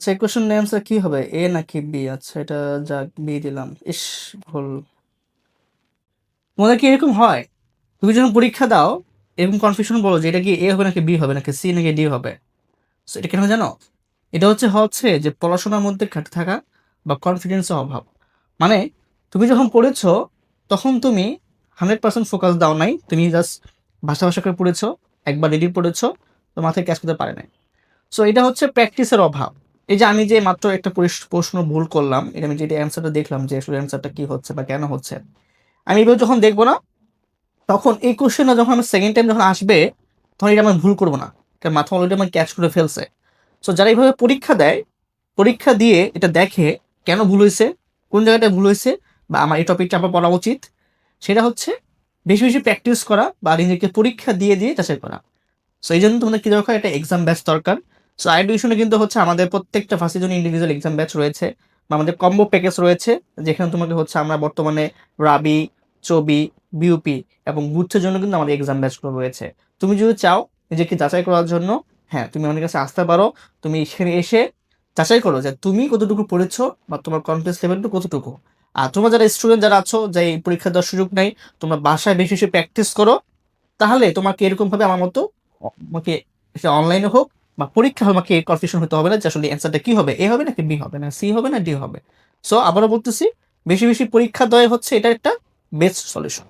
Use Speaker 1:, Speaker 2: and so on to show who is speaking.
Speaker 1: আচ্ছা এই কোশ্চেনের অ্যান্সার কি হবে? এ নাকি বি আচ্ছা এটা যাক বি দিলাম। ইস, ভুল। তোমাদের কি এরকম হয়? তুমি যখন পরীক্ষা দাও, এরকম কনফিউশন বলো যে এটা কি এ হবে নাকি বি হবে, নাকি সি নাকি ডি হবে? সো এটা কেন জানো? এটা হচ্ছে হচ্ছে যে পড়াশোনার মধ্যে ঘাটতি থাকা বা কনফিডেন্সের অভাব। মানে তুমি যখন পড়েছো, তখন তুমি হান্ড্রেড পার্সেন্ট ফোকাস দাও নাই। তুমি জাস্ট ভাষা ভাষা করে পড়েছো, একবার রেডি পড়েছো, তো মাথায় ক্যাচ করতে পারে নাই। সো এটা হচ্ছে প্র্যাকটিসের অভাব। এই যে আমি যে মাত্র একটা প্রশ্ন ভুল করলাম, এটা আমি যেটা অ্যান্সারটা দেখলাম যে আসলে অ্যান্সারটা কি হচ্ছে বা কেন হচ্ছে, আমি এবার যখন দেখব না, তখন এই কোশ্চেনটা যখন আমি সেকেন্ড টাইম যখন আসবে, তখন এটা আমি ভুল করব না, কারণ মাথা অলরেডি আমার ক্যাচ করে ফেলছে। সো যারা এইভাবে পরীক্ষা দেয়, পরীক্ষা দিয়ে এটা দেখে কেন ভুল হয়েছে, কোন জায়গাটায় ভুল হয়েছে, বা আমার এই টপিকটা আমার পড়া উচিত, সেটা হচ্ছে বেশি বেশি প্র্যাকটিস করা বা নিজেকে পরীক্ষা দিয়ে দিয়ে যাচাই করা। সো এই জন্য তোমাদের কি দরকার? একটা এক্সাম ব্যাচ দরকার। সো আই ডিভিশনে কিন্তু হচ্ছে আমাদের প্রত্যেকটা ফার্স্টের জন্য ইন্ডিভিজুয়াল এক্সাম ব্যাচ রয়েছে। বা আমাদের কম্বো প্যাকেজ রয়েছে, যেখানে তোমাকে হচ্ছে আমরা বর্তমানে রাবি চবি বিউপি এবং গুচ্ছের জন্য কিন্তু আমাদের এক্সাম ব্যাচগুলো রয়েছে। তুমি যদি চাও নিজেকে যাচাই করার জন্য হ্যাঁ তুমি আমাদের কাছে আসতে পারো। তুমি এখানে এসে যাচাই করো যে তুমি কতটুকু পড়েছো বা তোমার কনফিডেন্স লেভেলটা কতটুকু। আর তোমরা যারা স্টুডেন্ট যারা আছো যে এই পরীক্ষা দেওয়ার সুযোগ নেই, তোমরা বাসায় বেশি বেশি প্র্যাকটিস করো। তাহলে তোমাকে এরকমভাবে আমার মতো আমাকে সেটা অনলাইনে হোক বা পরীক্ষা আমাকে কনফিউশন হতে হবে না যে আসলে অ্যান্সারটা কি হবে? এ হবে নাকি বি হবে না? সি হবে না ডি হবে? সো আবারও বলতেছি, বেশি বেশি পরীক্ষা দয় হচ্ছে এটা একটা বেস্ট সলিউশন